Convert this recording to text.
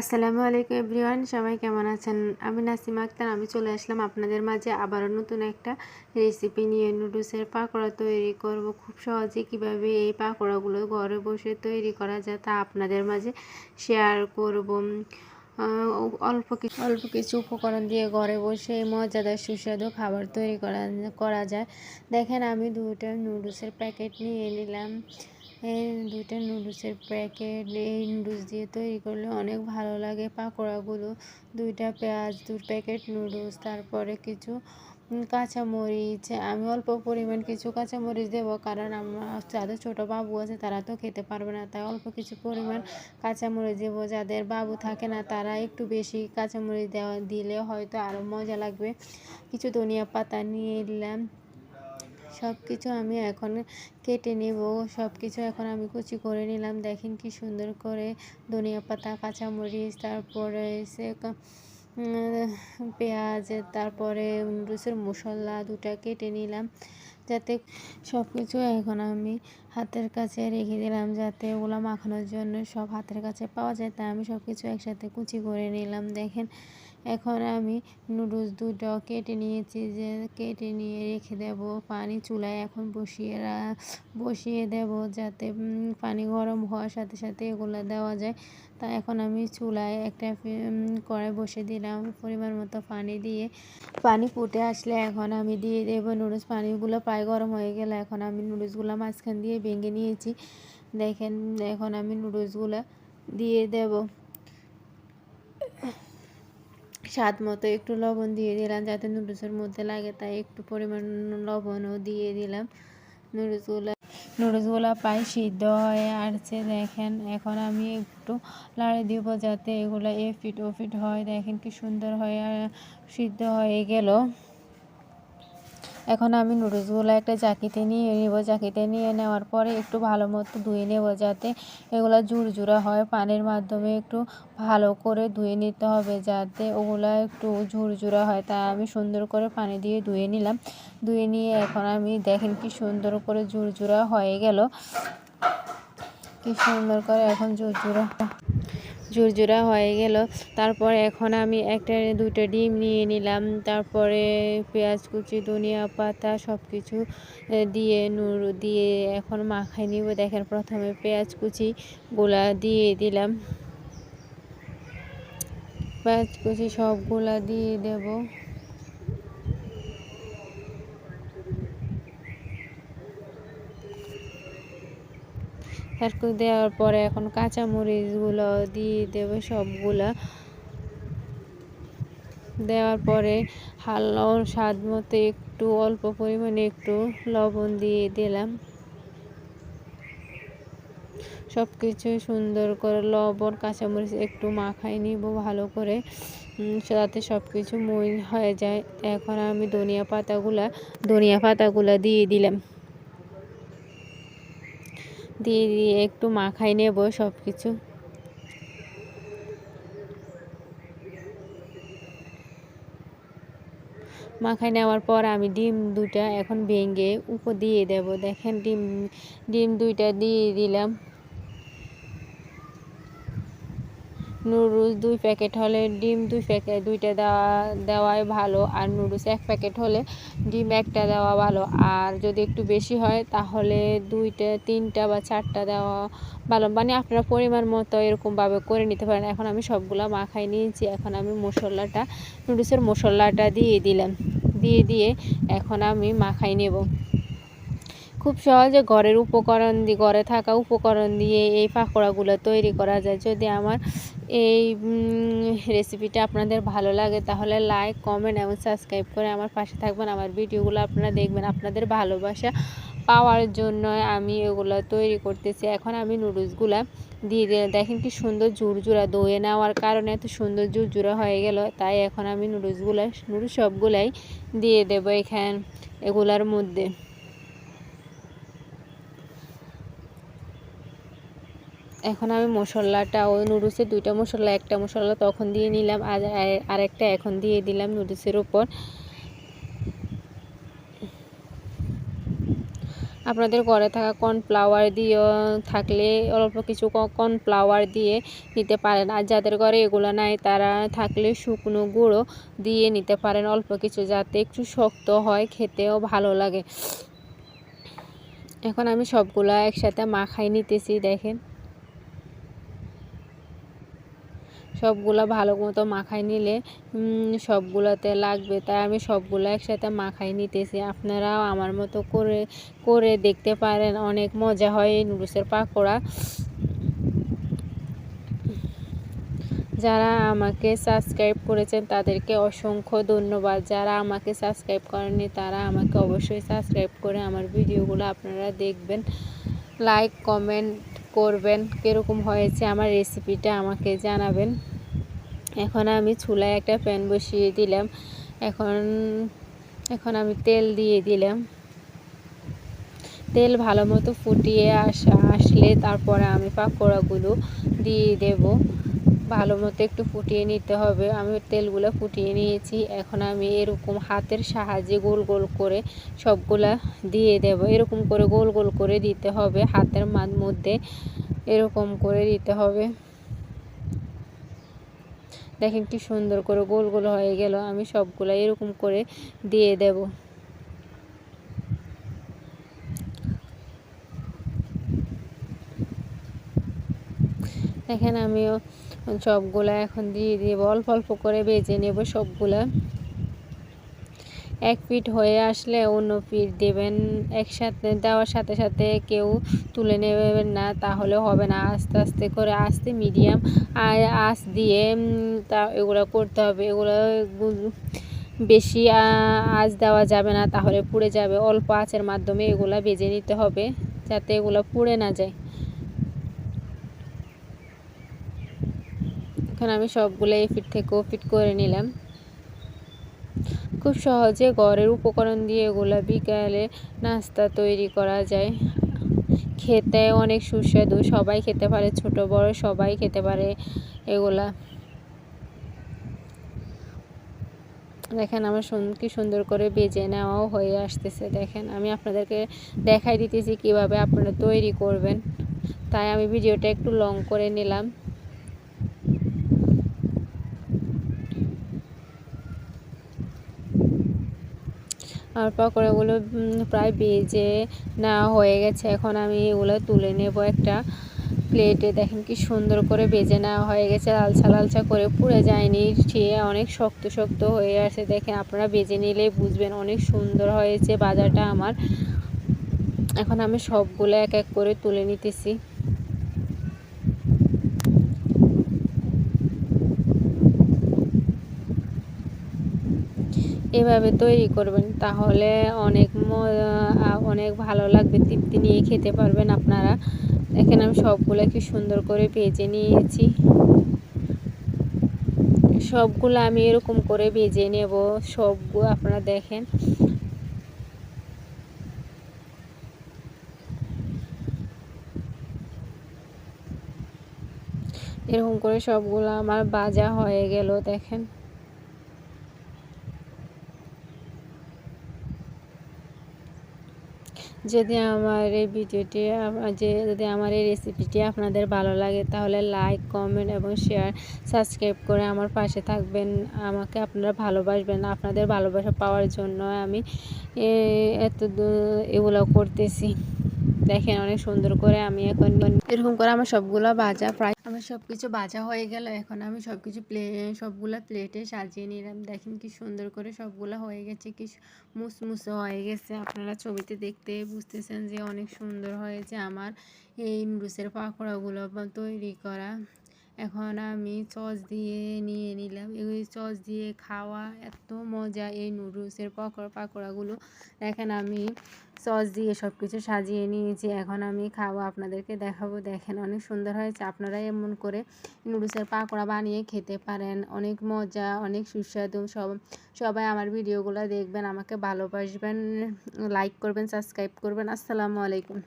আসসালামু আলাইকুম এভরিওয়ান, সবাই কেমন আছেন? আমি নাসিমা আক্তার, আমি চলে আসলাম আপনাদের মাঝে আবারও নতুন একটা রেসিপি নিয়ে। নুডলসের পাকোড়া তৈরি করব। খুব সহজে কীভাবে এই পাকোড়াগুলো ঘরে বসে তৈরি করা যায় তা আপনাদের মাঝে শেয়ার করব। অল্প কিছু অল্প কিছু উপকরণ দিয়ে ঘরে বসে মজাদার সুস্বাদু খাবার তৈরি করা করা যায়। দেখেন, আমি দুটো নুডলসের প্যাকেট নিয়ে নিলাম। দুইটা নুডলসের প্যাকেট, এই নুডলস দিয়ে তৈরি করলে অনেক ভালো লাগে পাকোড়াগুলো। দুইটা পেঁয়াজ দু প্যাকেট নুডলস, তারপরে কিছু কাঁচামরিচ। আমি অল্প পরিমাণ কিছু কাঁচামরিচ দেবো কারণ আমার যাদের ছোটো বাবু আছে তারা তো খেতে পারবে না। তাই অল্প কিছু পরিমাণ কাঁচামরিচ দেবো। যাদের বাবু থাকে না তারা একটু বেশি কাঁচামরিচ দেওয়া দিলে হয়তো আরও মজা লাগবে। কিছু ধনিয়া পাতা নিয়ে নিলাম। সব কিছু আমি এখন কেটে নেব। সব কিছু এখন আমি কুচি করে নিলাম। দেখেন কি সুন্দর করে ধনিয়া পাতা, কাঁচামরিচ, তারপরে এসে পেঁয়াজ, তারপরে নুডলসের মশলা দুটা কেটে নিলাম। যাতে সব কিছু এখন আমি হাতের কাছে রেখে দিলাম যাতে ওগুলো মাখানোর জন্য সব হাতের কাছে পাওয়া যায়। তাই আমি সব কিছু একসাথে কুচি করে নিলাম। দেখেন, এখন আমি নুডলস দুটো কেটে নিয়েছি যে কেটে নিয়ে রেখে দেব পানি চুলায়। এখন বসিয়ে বসিয়ে দেব যাতে পানি গরম হওয়ার সাথে সাথে এগুলো দেওয়া যায়। তা এখন আমি চুলায় একটা কড়াই বসে দিলাম পরিমাণ মতো পানি দিয়ে। পানি ফুটে আসলে এখন আমি দিয়ে দেবো নুডলস। পানিগুলো প্রায় গরম হয়ে গেলে এখন আমি নুডলসগুলো মাঝখান দিয়ে ভেঙে নিয়েছি। দেখেন, এখন আমি নুডলসগুলো দিয়ে দেব। স্বাদ মতো একটু লবণ দিয়ে দিলাম, যাতে নুডলসের মধ্যে লাগে তাই একটু পরিমাণ লবণও দিয়ে দিলাম। নুডলসগুলো নুডলসগুলো প্রায় সিদ্ধ হয়ে আসছে, দেখেন। এখন আমি একটু লাড়ি দিব যাতে এগুলো এ ফিট ও ফিট হয়। দেখেন কি সুন্দর হয়ে, সিদ্ধ হয়ে গেল। এখন আমি নুডলসগুলো একটা জাকিতে নিয়ে নেব। জাকিতে নিয়ে নেওয়ার পরে একটু ভালো মতো ধুয়ে নেব যাতে এগুলো ঝুরঝুরা হয়। পানির মাধ্যমে একটু ভালো করে ধুয়ে নিতে হবে যাতে ওগুলো একটু ঝুরঝুরা হয়। তা আমি সুন্দর করে পানি দিয়ে ধুয়ে নিলাম। ধুয়ে নিয়ে এখন আমি দেখেন কি সুন্দর করে ঝুরঝুরা হয়ে গেল। কি সুন্দর করে এখন ঝুরঝুরা ঝুরঝুরা হয়ে গেল। তারপর এখন আমি একটা দুটো ডিম নিয়ে নিলাম। তারপরে পেঁয়াজ কুচি, ধনিয়া পাতা সব কিছু দিয়ে নুর দিয়ে এখন মাখাই নিব। দেখেন প্রথমে পেঁয়াজ কুচি গোলা দিয়ে দিলাম। পেঁয়াজ কুচি সবগুলা দিয়ে দেব। তারপর দেওয়ার পরে এখন কাঁচা মরিচগুলো দিয়ে দেবো সবগুলা। দেওয়ার পরে হালকা স্বাদ মতো একটু, অল্প পরিমাণে একটু লবণ দিয়ে দিলাম। সব কিছু সুন্দর করে লবণ, কাঁচামরিচ একটু মাখাই নিব ভালো করে যাতে সব কিছু মই হয়ে যায়। এখন আমি ধনিয়া পাতাগুলা ধনিয়া পাতাগুলা দিয়ে দিলাম। দিয়ে দিয়ে একটু মাখাই নেব সব কিছু মাখাই নেওয়ার পর আমি ডিম দুটা এখন ভেঙে উপর দিয়ে দেব। দেখেন ডিম ডিম দুইটা দিয়ে দিলাম। নুডলস দুই প্যাকেট হলে ডিম দুই প্যাকেট দুইটা দেওয়া, দেওয়াই ভালো, আর নুডলস এক প্যাকেট হলে ডিম একটা দেওয়া ভালো। আর যদি একটু বেশি হয়, তাহলে দুইটা, তিনটা বা চারটা দেওয়া ভালো। মানে আপনারা পরিমাণ মতো এরকমভাবে করে নিতে পারেন। এখন আমি সবগুলো মাখাই নিয়েছি। এখন আমি মশলাটা, নুডলসের মশলাটা দিয়ে দিলাম। দিয়ে দিয়ে এখন আমি মাখাই নেব। খুব সহজে ঘরের উপকরণ দিয়ে ঘরে থাকা উপকরণ দিয়ে এই পাকোড়াগুলো তৈরি করা যায়। যদি আমার এই রেসিপিটা আপনাদের ভালো লাগে, তাহলে লাইক কমেন্ট এবং সাবস্ক্রাইব করে আমার পাশে থাকবেন। আমার ভিডিওগুলো আপনারা দেখবেন। আপনাদের ভালোবাসা পাওয়ার জন্য আমি এগুলো তৈরি করতেছি। এখন আমি নুডলসগুলা দিয়ে দিলাম দেখেন কি সুন্দর ঝুরঝুরা দইয়ে নেওয়ার কারণে এত সুন্দর ঝুরঝুরা হয়ে গেল। তাই এখন আমি নুডলসগুলা নুডলস সবগুলাই দিয়ে দেবো এখান, এগুলার মধ্যে। এখন আমি মশলাটা ওই নুডলসের দুইটা মশলা, একটা মশলা তখন দিয়ে নিলাম, আর আর- আরেকটা এখন দিয়ে দিলাম নুডলসের উপর আপনাদের ঘরে থাকা কর্নফ্লাওয়ার দিয়েও থাকলে অল্প কিছু কর্নফ্লাওয়ার দিয়ে নিতে পারেন, আর যাদের ঘরে এগুলো নাই তারা থাকলে শুকনো গুঁড়ো দিয়ে নিতে পারেন অল্প কিছু, যাতে একটু শক্ত হয়, খেতেও ভালো লাগে। এখন আমি সবগুলো একসাথে মাখাই নিতেছি, দেখেন। সবগুলো ভালো মতো মাখাই নিলে সবগুলোতে লাগবে। তাই আমি সবগুলো একসাথে মাখাই নিতেছি। আপনারাও আমার মতো করে করে দেখতে পারেন। অনেক মজা হয় এই নুডলসের পাকোড়া। যারা আমাকে সাবস্ক্রাইব করেছেন, তাদেরকে অসংখ্য ধন্যবাদ। যারা আমাকে সাবস্ক্রাইব করেননি, তারা আমাকে অবশ্যই সাবস্ক্রাইব করে আমার ভিডিওগুলো আপনারা দেখবেন। লাইক, কমেন্ট করবেন, কীরকম হয়েছে আমার রেসিপিটা আমাকে জানাবেন। এখন আমি চুলায় একটা প্যান বসিয়ে দিলাম। এখন এখন আমি তেল দিয়ে দিলাম। তেল ভালো মতো ফুটিয়ে আসা, আসলে তারপরে আমি পাকোড়াগুলো দিয়ে দেব। ভালো মতো একটু ফুটিয়ে নিতে হবে। আমি তেলগুলো ফুটিয়ে নিয়েছি। এখন আমি এরকম হাতের সাহায্যে গোল গোল করে সবগুলা দিয়ে দেব। এরকম করে গোল গোল করে দিতে হবে। হাতের মাঝ মধ্যে এরকম করে দিতে হবে। দেখেন কি সুন্দর করে গোল গোল হয়ে গেল। আমি সবগুলো এরকম করে দিয়ে দেব। দেখেন আমিও সবগুলা এখন দিয়ে দিব। অল্প অল্প করে বেজে নেব সবগুলা। এক ফিট হয়ে আসলে অন্য ফিট দেবেন। একসাথে দেওয়ার সাথে সাথে কেউ তুলে নেবেন না, তাহলে হবে না। আস্তে আস্তে করে আস্তে মিডিয়াম আর আঁচ দিয়ে তা এগুলো করতে হবে। এগুলো বেশি আঁচ দেওয়া যাবে না, তাহলে পুড়ে যাবে। অল্প আঁচের মাধ্যমে এগুলা বেজে নিতে হবে, যাতে এগুলো পুড়ে না যায়। এখন আমি সবগুলো এই ফিট থেকেও ফিট করে নিলাম। খুব সহজে ঘরের উপকরণ দিয়ে এগুলো বিকালে নাস্তা তৈরি করা যায়। খেতে অনেক সুস্বাদু, সবাই খেতে পারে, ছোট, বড় সবাই খেতে পারে এগুলা। দেখেন আমার কি সুন্দর করে বেজে নেওয়াও হয়ে আসতেছে, দেখেন। আমি আপনাদেরকে দেখাই দিতেছি কীভাবে আপনারা তৈরি করবেন। তাই আমি ভিডিওটা একটু লং করে নিলাম। আর পকোড়াগুলো প্রায় বেজে না হয়ে গেছে। এখন আমি এগুলো তুলে নেব একটা প্লেটে। দেখেন কি সুন্দর করে বেজে নেওয়া হয়ে গেছে, লালচা লালচা করে পুড়ে যায়নি। ঠিয়ে অনেক শক্ত শক্ত হয়ে আছে দেখেন আপনারা বেজে নিলেই বুঝবেন অনেক সুন্দর হয়েছে বাজারটা আমার। এখন আমি সবগুলো এক এক করে তুলে নিতেছি। এভাবে তৈরি করবেন, তাহলে অনেক অনেক ভালো লাগবে, তৃপ্তি নিয়ে খেতে পারবেন আপনারা। এখানে আমি সবগুলো কি সুন্দর করে ভেজে নিয়েছি। সবগুলো আমি এরকম করে ভেজে নেব সবগুলো আপনারা দেখেন। এরকম করে সবগুলো আমার বাজা হয়ে গেল, দেখেন। যদি আমার এই ভিডিওটি যে যদি আমার এই রেসিপিটি আপনাদের ভালো লাগে, তাহলে লাইক কমেন্ট এবং শেয়ার সাবস্ক্রাইব করে আমার পাশে থাকবেন। আমাকে আপনারা ভালোবাসবেন। আপনাদের ভালোবাসা পাওয়ার জন্য আমি এত এগুলো করতেছি। দেখেন অনেক সুন্দর করে আমি এখন এরকম করে আমার সবগুলো ভাজা প্রায় আমার সব কিছু বাজা হয়ে গেল, এখন আমি সব কিছু প্লে, সবগুলো প্লেটে সাজিয়ে নিলাম। দেখেন কি সুন্দর করে সবগুলো হয়ে গেছে, কি মুসমুসে হয়ে গেছে। আপনারা ছবিতে দেখতে বুঝতেছেন যে অনেক সুন্দর হয়েছে আমার এই মুসের পাকোড়াগুলো তৈরি করা। এখন আমি সস দিয়ে নিয়ে নিলাম। এই সস দিয়ে খাওয়া এত মজা, এই নুডলসের পকোড়া পাকোড়াগুলো। দেখেন আমি সস দিয়ে সব কিছু সাজিয়ে নিয়েছি। এখন আমি খাব আপনাদেরকে দেখাবো। দেখেন অনেক সুন্দর হয়েছে। আপনারা এমন করে নুডলসের পাকোড়া বানিয়ে খেতে পারেন। অনেক মজা, অনেক সুস্বাদু। সব, সবাই আমার ভিডিওগুলো দেখবেন, আমাকে ভালোবাসবেন। লাইক করবেন, সাবস্ক্রাইব করবেন। আসসালামু আলাইকুম।